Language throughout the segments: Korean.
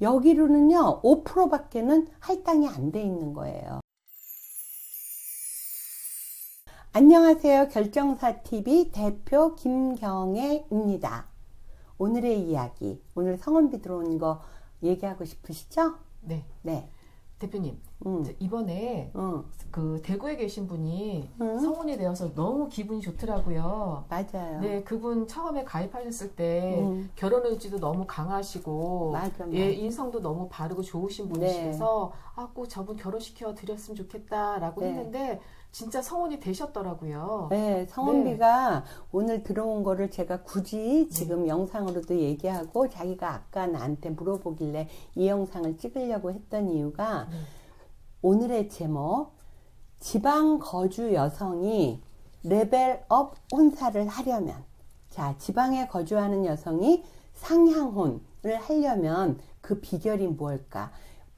여기로는요, 5%밖에는 할당이 안 돼 있는 거예요. 안녕하세요. 결정사TV 대표 김경애입니다. 오늘의 이야기, 오늘 성원비 들어온 거 얘기하고 싶으시죠? 네, 네. 대표님. 음, 저 이번에 음, 그 대구에 계신 분이 음. 성원이 되어서 너무 기분이 좋더라고요. 맞아요. 네, 그분 처음에 가입하셨을 때 음. 결혼 의지도 너무 강하시고 맞아, 맞아. 예, 인성도 너무 바르고 좋으신 네. 분이셔서 아, 꼭 저분 결혼시켜 드렸으면 좋겠다라고 네. 했는데 진짜 성원이 되셨더라고요. 네, 성원비가 오늘 들어온 거를 제가 굳이 지금 네. 영상으로도 얘기하고 자기가 아까 나한테 물어보길래 이 영상을 찍으려고 했던 이유가 네. 오늘의 제목 지방 거주 여성이 레벨업 혼사를 하려면 자 지방에 거주하는 여성이 상향혼을 하려면 그 비결이 무엇일까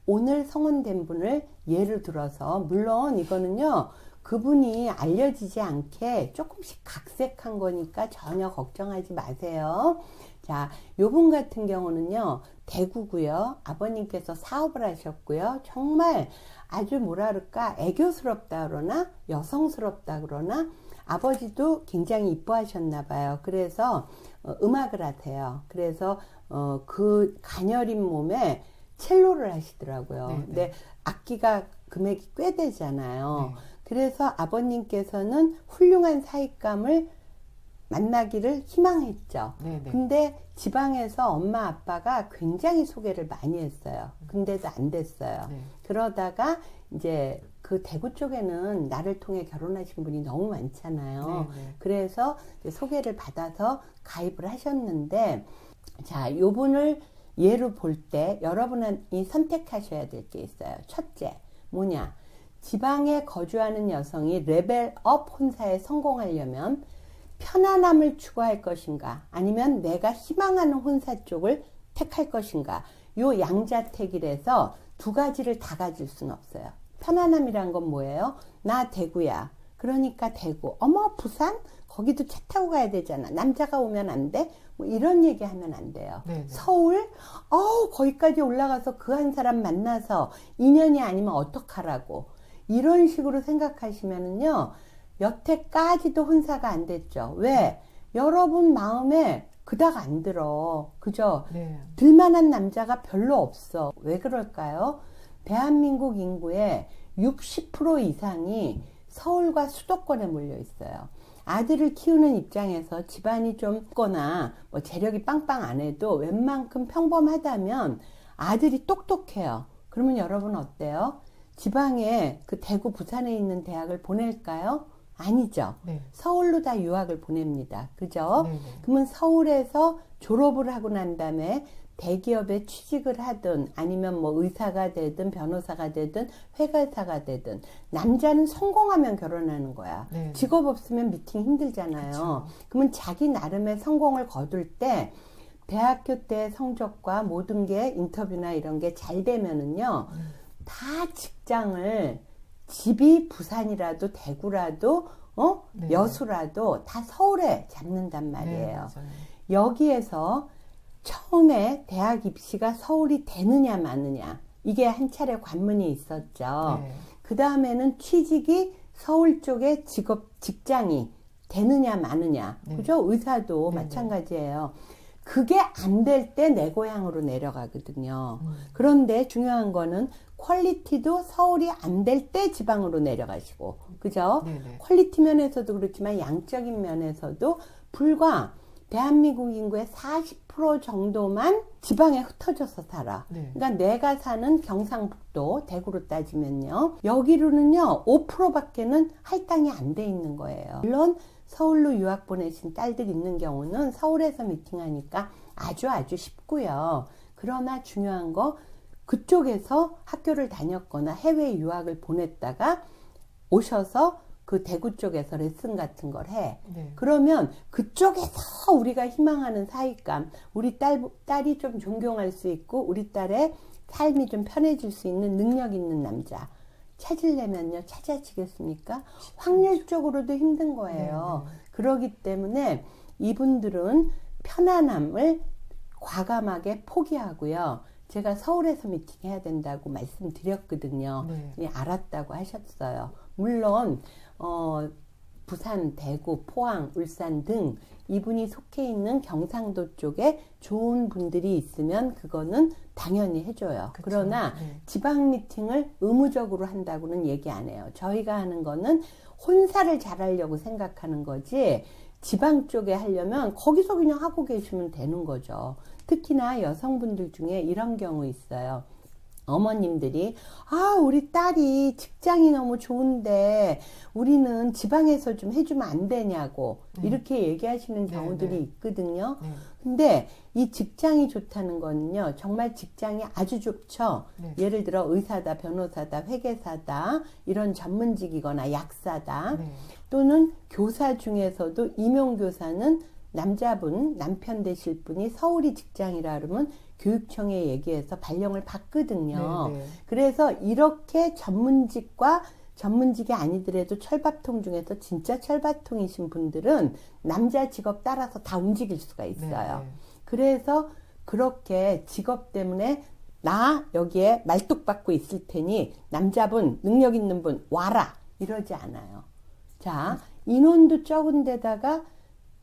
오늘 성혼된 분을 예를 들어서 물론 이거는요 그분이 알려지지 않게 조금씩 각색한 거니까 전혀 걱정하지 마세요. 자, 요분 같은 경우는요, 대구고요. 아버님께서 사업을 하셨고요. 정말 아주 뭐라 그럴까, 애교스럽다 그러나, 여성스럽다 그러나, 아버지도 굉장히 이뻐하셨나 봐요. 그래서 어, 음악을 하세요. 그래서 어, 그 가녀린 몸에 첼로를 하시더라고요. 네, 네. 근데 악기가 금액이 꽤 되잖아요. 네. 그래서 아버님께서는 훌륭한 사익감을 만나기를 희망했죠. 네, 네. 근데 지방에서 엄마 아빠가 굉장히 소개를 많이 했어요. 근데도 안 됐어요. 네. 그러다가 이제 그 대구 쪽에는 나를 통해 결혼하신 분이 너무 많잖아요. 네, 네. 그래서 소개를 받아서 가입을 하셨는데, 자, 요분을 예로 볼 때 여러분이 선택하셔야 될 게 있어요. 첫째, 뭐냐. 지방에 거주하는 여성이 레벨업 혼사에 성공하려면 편안함을 추구할 것인가? 아니면 내가 희망하는 혼사 쪽을 택할 것인가? 요 양자택일에서 두 가지를 다 가질 수는 없어요. 편안함이란 건 뭐예요? 나 대구야. 그러니까 대구. 어머 부산? 거기도 차 타고 가야 되잖아. 남자가 오면 안 돼? 뭐 이런 얘기 하면 안 돼요. 네, 네. 서울? 어우 거기까지 올라가서 그 한 사람 만나서 인연이 아니면 어떡하라고. 이런 식으로 생각하시면은요 여태까지도 혼사가 안 됐죠 왜 여러분 마음에 그닥 안 들어 그죠 네. 들만한 남자가 별로 없어 왜 그럴까요 대한민국 인구의 60% 이상이 서울과 수도권에 몰려 있어요 아들을 키우는 입장에서 집안이 좀 거나 뭐 재력이 빵빵 안 해도 웬만큼 평범하다면 아들이 똑똑해요. 그러면 여러분 어때요? 지방에 그 대구 부산에 있는 대학을 보낼까요? 아니죠. 네. 서울로 다 유학을 보냅니다. 그죠? 네, 네. 그러면 서울에서 졸업을 하고 난 다음에 대기업에 취직을 하든 아니면 뭐 의사가 되든 변호사가 되든 회계사가 되든 남자는 성공하면 결혼하는 거야. 네. 직업 없으면 미팅 힘들잖아요. 그러면 자기 나름의 성공을 거둘 때 대학교 때 성적과 모든 게 인터뷰나 이런 게 잘 되면은요. 다 직장을 집이 부산이라도 대구라도 어 네. 여수라도 다 서울에 잡는단 네, 말이에요. 맞아요. 여기에서 처음에 대학 입시가 서울이 되느냐 마느냐 이게 한 차례 관문이 있었죠. 네. 그 다음에는 취직이 서울 쪽에 직업 직장이 되느냐 마느냐 네. 그죠? 의사도 네, 네. 마찬가지예요. 그게 안 될 때 내 고향으로 내려가거든요. 음. 그런데 중요한 거는 퀄리티도 서울이 안 될 때 지방으로 내려가시고 그죠? 네, 네. 퀄리티 면에서도 그렇지만 양적인 면에서도 불과 대한민국 인구의 40% 정도만 지방에 흩어져서 살아. 네. 그러니까 내가 사는 경상북도 대구로 따지면요. 여기로는요. 5%밖에는 할당이 안 돼 있는 거예요. 물론 서울로 유학 보내신 딸들 있는 경우는 서울에서 미팅하니까 아주 아주 쉽고요. 그러나 중요한 거 그쪽에서 학교를 다녔거나 해외 유학을 보냈다가 오셔서 그 대구 쪽에서 레슨 같은 걸 해. 네. 그러면 그쪽에서 우리가 희망하는 사익감, 우리 딸, 딸이 좀 존경할 수 있고, 우리 딸의 삶이 좀 편해질 수 있는 능력 있는 남자. 찾으려면요, 찾아지겠습니까? 확률적으로도 힘든 거예요. 그러기 때문에 이분들은 편안함을 과감하게 포기하고요. 제가 서울에서 미팅해야 된다고 말씀드렸거든요. 네. 예, 알았다고 하셨어요. 물론 어, 부산, 대구, 포항, 울산 등 이분이 속해 있는 경상도 쪽에 좋은 분들이 있으면 그거는 당연히 해줘요. 그쵸. 그러나 네. 지방 미팅을 의무적으로 한다고는 얘기 안 해요. 저희가 하는 거는 혼사를 잘하려고 생각하는 거지 지방 쪽에 하려면 거기서 그냥 하고 계시면 되는 거죠. 특히나 여성분들 중에 이런 경우 있어요. 어머님들이 아 우리 딸이 직장이 너무 좋은데 우리는 지방에서 좀 해주면 안 되냐고 이렇게 얘기하시는 네, 경우들이 네. 있거든요. 네. 근데 이 직장이 좋다는 거는요, 정말 직장이 아주 좋죠. 네. 예를 들어 의사다, 변호사다, 회계사다, 이런 전문직이거나 약사다, 네. 또는 교사 중에서도 임용 교사는 남자분, 남편 되실 분이 서울이 직장이라 그러면 교육청에 얘기해서 발령을 받거든요. 네, 네. 그래서 이렇게 전문직과 전문직이 아니더라도 철밥통 중에서 진짜 철밥통이신 분들은 남자 직업 따라서 다 움직일 수가 있어요. 네, 네. 그래서 그렇게 직업 때문에 나 여기에 말뚝 받고 있을 테니 남자분 능력 있는 분 와라 이러지 않아요. 자 인원도 적은 데다가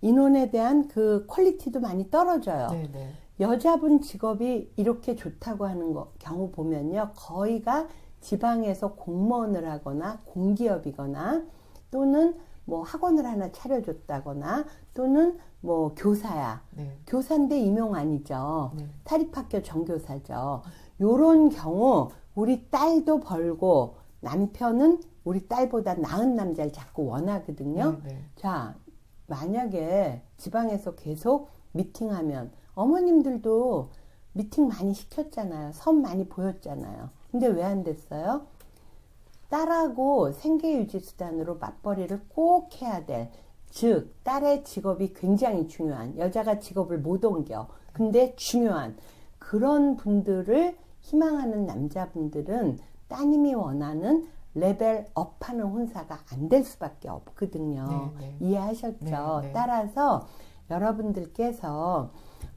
인원에 대한 그 퀄리티도 많이 떨어져요. 네, 네. 여자분 직업이 이렇게 좋다고 하는 거, 경우 보면요. 거의가 지방에서 공무원을 하거나 공기업이거나 또는 뭐 학원을 하나 차려줬다거나 또는 뭐 교사야. 네. 교사인데 임용 아니죠. 네. 사립학교 정교사죠. 요런 경우 우리 딸도 벌고 남편은 우리 딸보다 나은 남자를 자꾸 원하거든요. 네, 네. 자, 만약에 지방에서 계속 미팅하면 어머님들도 미팅 많이 시켰잖아요. 선 많이 보였잖아요. 근데 왜 안 됐어요? 딸하고 생계유지수단으로 맞벌이를 꼭 해야 될, 즉, 딸의 직업이 굉장히 중요한, 여자가 직업을 못 옮겨. 근데 중요한 그런 분들을 희망하는 남자분들은 따님이 원하는 레벨 업하는 혼사가 안 될 수밖에 없거든요. 네, 네. 이해하셨죠? 네, 네. 따라서 여러분들께서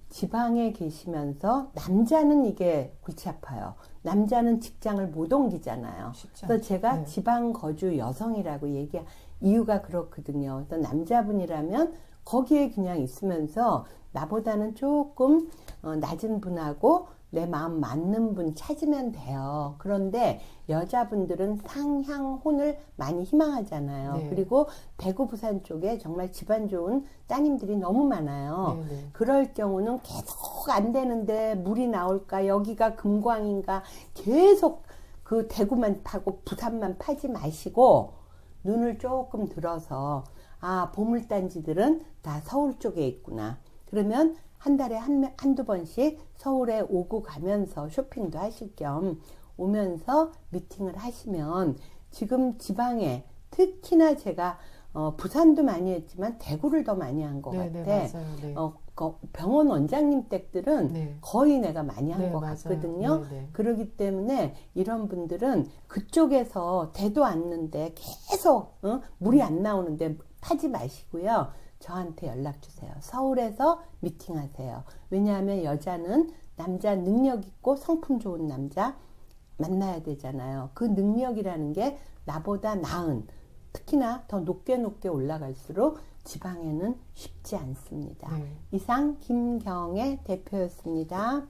지방에 계시면서 남자는 이게 골치 아파요. 남자는 직장을 못 옮기잖아요. 그래서. 제가 네. 지방 거주 여성이라고 얘기 이유가 그렇거든요. 그래서 남자분이라면 거기에 그냥 있으면서 나보다는 조금 어, 낮은 분하고 내 마음 맞는 분 찾으면 돼요. 그런데 여자분들은 상향혼을 많이 희망하잖아요. 네. 그리고 대구 부산 쪽에 정말 집안 좋은 따님들이 너무 많아요. 네, 네. 그럴 경우는 계속 안 되는데 물이 나올까 여기가 금광인가 계속 그 대구만 파고 부산만 파지 마시고 눈을 조금 들어서 아 보물단지들은 다 서울 쪽에 있구나 그러면 한 달에 한, 한두 번씩 서울에 오고 가면서 쇼핑도 하실 겸 오면서 미팅을 하시면 지금 지방에 특히나 제가 어, 부산도 많이 했지만 대구를 더 많이 한것 네, 같아. 네, 맞아요. 네. 어, 거- 병원 원장님 댁들은 네. 거의 내가 많이 한 네, 것. 같거든요. 네, 네. 그러기 때문에 이런 분들은 그쪽에서 대도 않는데 계속 어? 물이 안 나오는데 파지 마시고요. 저한테 연락 주세요. 서울에서 미팅하세요. 왜냐하면 여자는 남자 능력 있고 성품 좋은 남자 만나야 되잖아요. 그 능력이라는 게 나보다 나은 특히나 더 높게 높게 올라갈수록 지방에는 쉽지 않습니다. 네. 이상 김경의 대표였습니다.